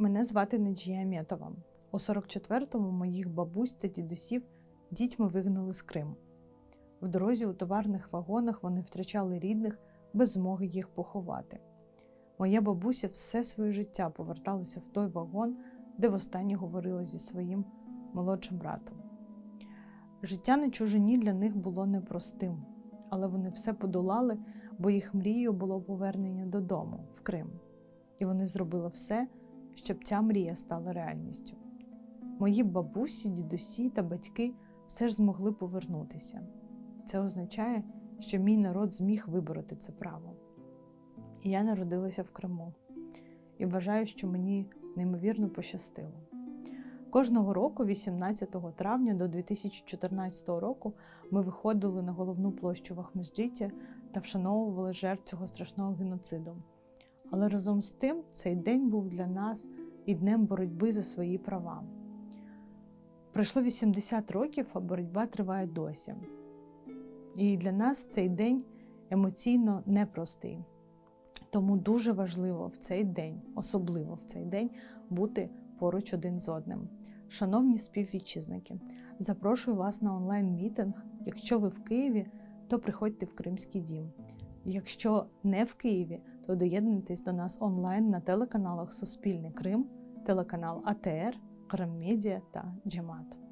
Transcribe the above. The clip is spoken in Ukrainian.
Мене звати Неджія Аметова. У 44-му моїх бабусь та дідусів дітьми вигнали з Криму. В дорозі у товарних вагонах вони втрачали рідних без змоги їх поховати. Моя бабуся все своє життя поверталася в той вагон, де востаннє говорила зі своїм молодшим братом. Життя на чужині для них було непростим, але вони все подолали, бо їх мрією було повернення додому, в Крим. І вони зробили все, щоб ця мрія стала реальністю. Мої бабусі, дідусі та батьки все ж змогли повернутися. Це означає, що мій народ зміг вибороти це право. Я народилася в Криму і вважаю, що мені неймовірно пощастило. Кожного року, 18 травня до 2014 року, ми виходили на головну площу в та вшановували жертв цього страшного геноциду. Але разом з тим цей день був для нас і днем боротьби за свої права. Пройшло 80 років, а боротьба триває досі. І для нас цей день емоційно непростий. Тому дуже важливо в цей день, особливо в цей день, бути поруч один з одним. Шановні співвітчизники, запрошую вас на онлайн-мітинг. Якщо ви в Києві, то приходьте в Кримський дім. Якщо не в Києві, то доєднуйтесь до нас онлайн на телеканалах Суспільний Крим, телеканал АТР, Крим Медіа та Джемат.